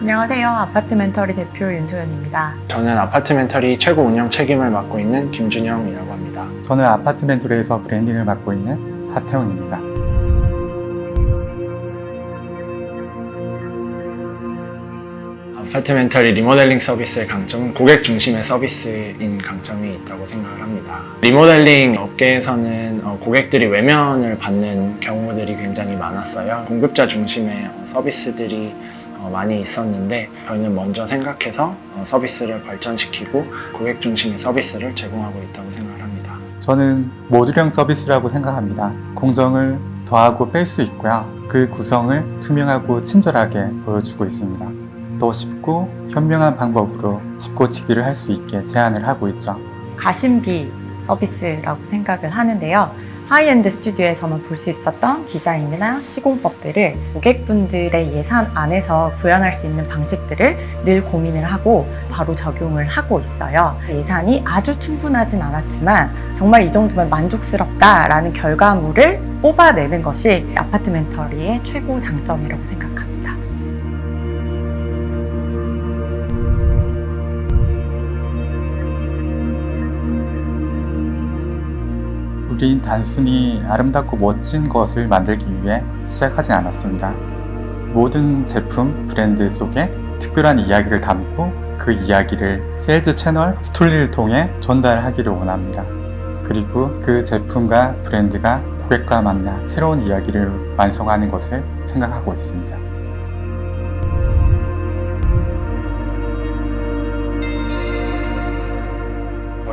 안녕하세요. 아파트 멘터리 대표 윤소연입니다. 저는 아파트 멘터리 최고 운영 책임을 맡고 있는 김준영이라고 합니다. 저는 아파트 멘토리에서 브랜딩을 맡고 있는 하태웅입니다. 아파트 멘터리 리모델링 서비스의 강점은 고객 중심의 서비스인 강점이 있다고 생각을 합니다. 리모델링 업계에서는 어, 고객들이 외면을 받는 경우들이 굉장히 많았어요. 공급자 중심의 어, 서비스들이 어, 많이 있었는데 저희는 먼저 생각해서 어, 서비스를 발전시키고 고객 중심의 서비스를 제공하고 있다고 생각을 합니다. 저는 모듈형 서비스라고 생각합니다. 공정을 더하고 뺄 수 있고요. 그 구성을 투명하고 친절하게 보여주고 있습니다. 더 쉽고 현명한 방법으로 집고치기를 할 수 있게 제안을 하고 있죠. 가심비 서비스라고 생각을 하는데요. 하이엔드 스튜디오에서만 볼 수 있었던 디자인이나 시공법들을 고객분들의 예산 안에서 구현할 수 있는 방식들을 늘 고민을 하고 바로 적용을 하고 있어요. 예산이 아주 충분하진 않았지만 정말 이 정도면 만족스럽다라는 결과물을 뽑아내는 것이 아파트 멘터리의 최고 장점이라고 생각합니다. 우린 단순히 아름답고 멋진 것을 만들기 위해 시작하진 않았습니다. 모든 제품, 브랜드 속에 특별한 이야기를 담고 그 이야기를 세일즈 채널 스토리를 통해 전달하기를 원합니다. 그리고 그 제품과 브랜드가 고객과 만나 새로운 이야기를 완성하는 것을 생각하고 있습니다.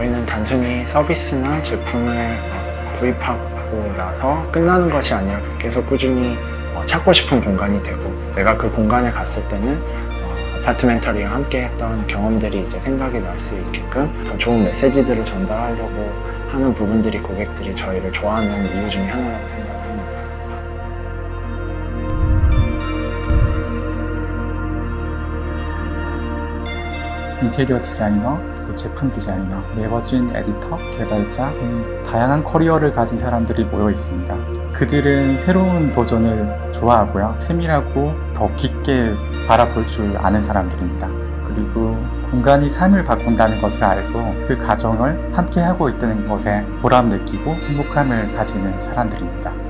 저희는 단순히 서비스나 제품을 어, 구입하고 나서 끝나는 것이 아니라 계속 꾸준히 어, 찾고 싶은 공간이 되고 내가 그 공간에 갔을 때는 어, 아파트멘터리와 함께 했던 경험들이 이제 생각이 날 수 있게끔 더 좋은 메시지들을 전달하려고 하는 부분들이 고객들이 저희를 좋아하는 이유 중에 하나라고 생각을 합니다. 인테리어 디자이너, 그리고 제품 디자이너, 매거진 에디터, 개발자, 음, 다양한 커리어를 가진 사람들이 모여 있습니다. 그들은 새로운 도전을 좋아하고요. 세밀하고 더 깊게 바라볼 줄 아는 사람들입니다. 그리고 공간이 삶을 바꾼다는 것을 알고 그 과정을 함께 하고 있다는 것에 보람 느끼고 행복함을 가지는 사람들입니다.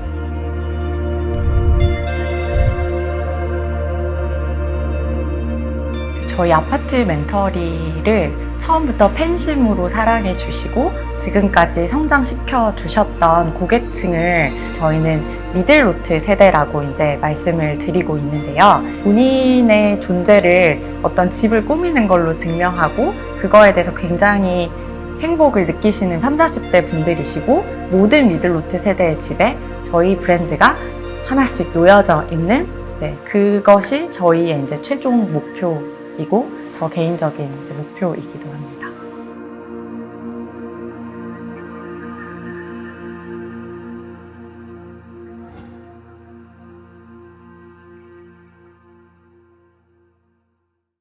저희 아파트 멘터리를 처음부터 팬심으로 사랑해 주시고 지금까지 성장시켜 주셨던 고객층을 저희는 미들로트 세대라고 이제 말씀을 드리고 있는데요. 본인의 존재를 어떤 집을 꾸미는 걸로 증명하고 그거에 대해서 굉장히 행복을 느끼시는 30, 40대 분들이시고 모든 미들로트 세대의 집에 저희 브랜드가 하나씩 놓여져 있는 네, 그것이 저희의 이제 최종 목표 이고 저 개인적인 목표이기도 합니다.